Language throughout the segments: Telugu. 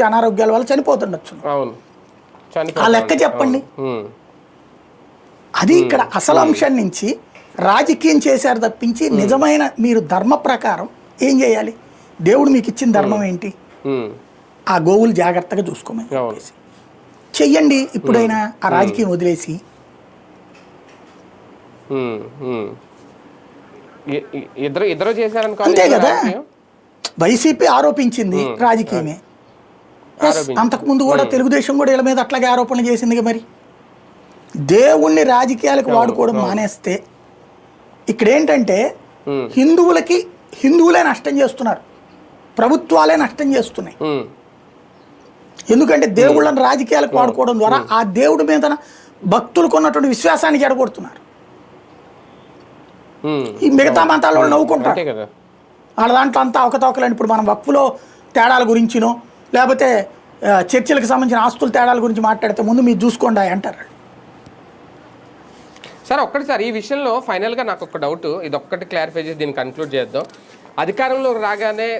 వచ్చే అనారోగ్యాల వల్ల చనిపోతుండొచ్చు. ఆ లెక్క చెప్పండి. అది ఇక్కడ అసలు అంశం నుంచి రాజకీయం చేశారు తప్పించి నిజమైన మీరు ధర్మ ప్రకారం ఏం చేయాలి? దేవుడు మీకు ఇచ్చిన ధర్మం ఏంటి. ఆ గోవులు జాగ్రత్తగా చూసుకోమని. చెప్పేసి. చెయ్యండి ఇప్పుడైనా ఆ రాజకీయం వదిలేసి. ఇద్దరు ఇద్దరు అంతే కదా. వైసీపీ ఆరోపించింది రాజకీయమే. ఆరోపించింది. అంతకుముందు కూడా తెలుగుదేశం కూడా వీళ్ళ మీద అట్లాగే ఆరోపణలు చేసింది మరి. దేవుణ్ణి రాజకీయాలకు వాడుకోవడం మానేస్తే ఇక్కడ ఏంటంటే ఉమ్. హిందువులకి హిందువులే నష్టం చేస్తున్నారు. ప్రభుత్వాలే నష్టం చేస్తున్నాయి. ఉమ్. ఎందుకంటే దేవుళ్ళని రాజకీయాలకు వాడుకోవడం ద్వారా ఆ దేవుడి మీద భక్తులకు ఉన్నటువంటి విశ్వాసాన్ని జడగొడుతున్నారు ఉమ్. ఈ మిగతా మతాల వాళ్ళు నవ్వుకుంటారు. వాళ్ళ దాంట్లో అంతా అవకతవకలని ఇప్పుడు మనం వక్ఫులో తేడాల గురించినో లేకపోతే చర్చలకు సంబంధించిన ఆస్తుల తేడాల గురించి మాట్లాడితే ముందు మీరు చూసుకోండి అంటారు. సార్ ఒక్కటి సార్ ఈ విషయంలో ఫైనల్గా నాకు ఒక డౌట్. ఇది ఒక్కటి క్లారిఫై చేసి దీన్ని కన్క్లూడ్ చేద్దాం. అధికారంలో రాగానే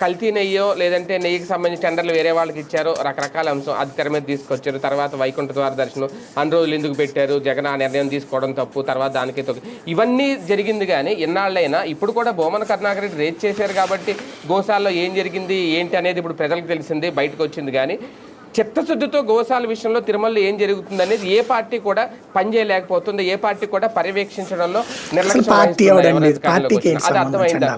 కల్తీ నెయ్యో లేదంటే నెయ్యికి సంబంధించి టెండర్లు వేరే వాళ్ళకి ఇచ్చారో రకరకాల అంశం అది తెర మీద తీసుకొచ్చారు. తర్వాత వైకుంఠ ద్వార దర్శనం అన్ని రోజులు ఎందుకు పెట్టారు జగన్ ఆ నిర్ణయం తీసుకోవడం తప్పు తర్వాత దానికి ఇవన్నీ జరిగింది కానీ ఎన్నాళ్ళైనా ఇప్పుడు కూడా బొమ్మన కరుణాకర్ రెడ్డి రేట్ చేశారు కాబట్టి గోశాలలో ఏం జరిగింది ఏంటి అనేది ఇప్పుడు ప్రజలకు తెలిసింది బయటకు వచ్చింది కానీ చిత్తశుద్ధితో గోశాల విషయంలో తిరుమలలో ఏం జరుగుతుంది అనేది ఏ పార్టీ కూడా పనిచేయలేకపోతుంది ఏ పార్టీ కూడా పర్యవేక్షించడంలో నిర్లక్ష్యం. అది అర్థమైందా?